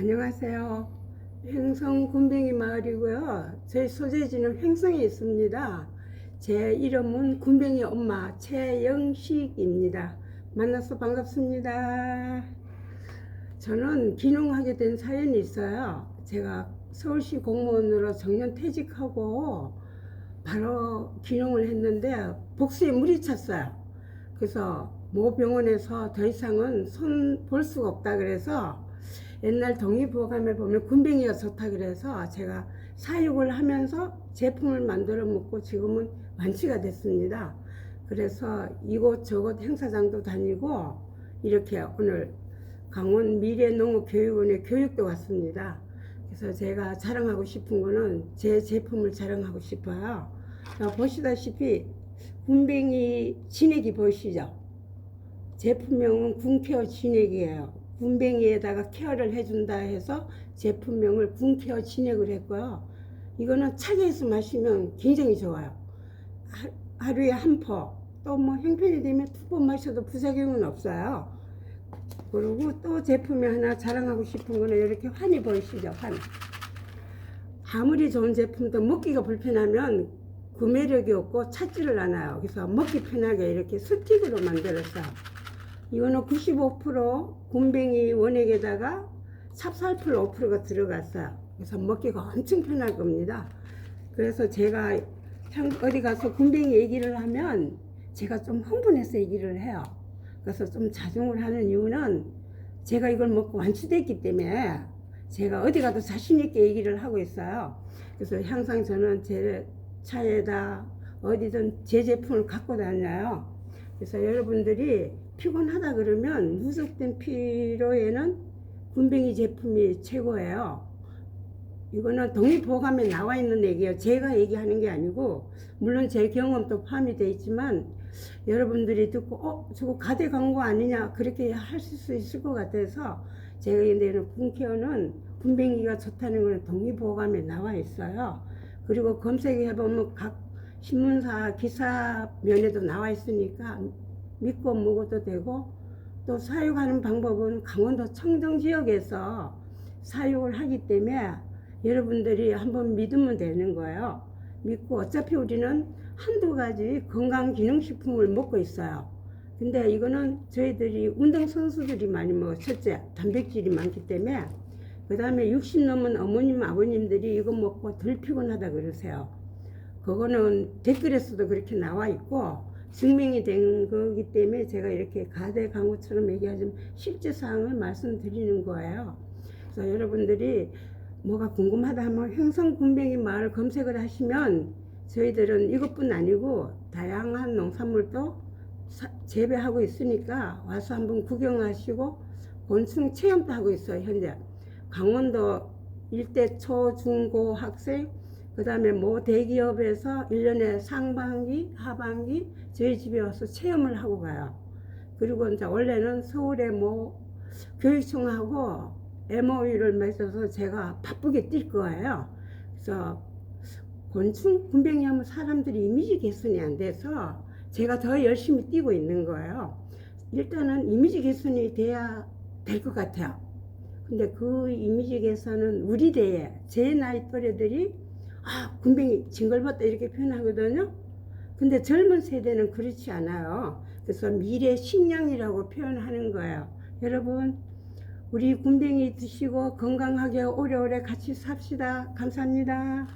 안녕하세요. 횡성 군뱅이 마을이고요. 저희 소재지는 횡성에 있습니다. 제 이름은 군뱅이 엄마 최영식입니다. 만나서 반갑습니다. 저는 기농하게 된 사연이 있어요. 제가 서울시 공무원으로 정년 퇴직하고 바로 기농을 했는데 복수에 물이 찼어요. 그래서 모 병원에서 더 이상은 손 볼 수가 없다 그래서 옛날 동의보감에 보면 군뱅이가 좋다 그래서 제가 사육을 하면서 제품을 만들어 먹고 지금은 완치가 됐습니다. 그래서 이곳저곳 행사장도 다니고 이렇게 오늘 강원 미래농업교육원에 교육도 왔습니다. 그래서 제가 자랑하고 싶은 거는 제 제품을 자랑하고 싶어요. 자, 보시다시피 군뱅이 진액이 보이시죠? 제품명은 군케어 진액이에요. 군뱅이에다가 케어를 해준다 해서 제품명을 군케어 진액을 했고요. 이거는 차게해서 마시면 굉장히 좋아요. 하, 하루에 한 포, 또뭐 형편이 되면 두 번 마셔도 부작용은 없어요. 그리고 또 제품이 하나 자랑하고 싶은 거는 이렇게 환이 보이시죠? 환. 아무리 좋은 제품도 먹기가 불편하면 구매력이 없고 찾지를 않아요. 그래서 먹기 편하게 이렇게 스틱으로 만들었어요. 이거는 95% 곰뱅이 원액에다가 찹쌀풀 5%가 들어갔어요. 그래서 먹기가 엄청 편할 겁니다. 그래서 제가 참 어디 가서 곰뱅이 얘기를 하면 제가 좀 흥분해서 얘기를 해요. 그래서 좀 자중을 하는 이유는 제가 이걸 먹고 완치됐기 때문에 제가 어디 가도 자신 있게 얘기를 하고 있어요. 그래서 항상 저는 제 차에다 어디든 제 제품을 갖고 다녀요. 그래서 여러분들이 피곤하다 그러면 누적된 피로에는 군뱅이 제품이 최고예요. 이거는 독립보감에 나와 있는 얘기예요. 제가 얘기하는 게 아니고 물론 제 경험도 포함이 되어 있지만 여러분들이 듣고 어 저거 가대 광고 아니냐 그렇게 하실 수 있을 것 같아서 제가 근데는 군케어는 군뱅이가 좋다는 거는 독립보감에 나와 있어요. 그리고 검색해 보면 각 신문사 기사 면에도 나와 있으니까 믿고 먹어도 되고 또 사육하는 방법은 강원도 청정 지역에서 사육을 하기 때문에 여러분들이 한번 믿으면 되는 거예요. 믿고 어차피 우리는 한두 가지 건강기능식품을 먹고 있어요. 근데 이거는 저희들이 운동선수들이 많이 먹어. 첫째, 단백질이 많기 때문에. 그 다음에 60 넘은 어머님, 아버님들이 이거 먹고 덜 피곤하다 그러세요. 그거는 댓글에서도 그렇게 나와 있고, 증명이 된 거기 때문에 제가 이렇게 가대 광고처럼 얘기하지만 실제 사항을 말씀드리는 거예요. 그래서 여러분들이 뭐가 궁금하다 하면 횡성군뱅이 마을 검색을 하시면 저희들은 이것뿐 아니고 다양한 농산물도 사- 재배하고 있으니까 와서 한번 구경하시고 곤충 체험도 하고 있어요 현재 강원도 일대 초, 중, 고 학생 그 다음에 모 대기업에서 1년에 상반기, 하반기 저희 집에 와서 체험을 하고 가요. 그리고 이제 원래는 서울에 뭐 교육청하고 MOU를 맺어서 제가 바쁘게 뛸 거예요. 그래서 곤충 군뱅이 하면 사람들이 이미지 개선이 안 돼서 제가 더 열심히 뛰고 있는 거예요. 일단은 이미지 개선이 돼야 될 것 같아요. 근데 그 이미지 개선은 우리 대에 제 나이 또래들이 아 군뱅이 징글벗다 이렇게 표현하거든요. 근데 젊은 세대는 그렇지 않아요. 그래서 미래 식량이라고 표현하는 거예요. 여러분 우리 군뱅이 드시고 건강하게 오래오래 같이 삽시다. 감사합니다.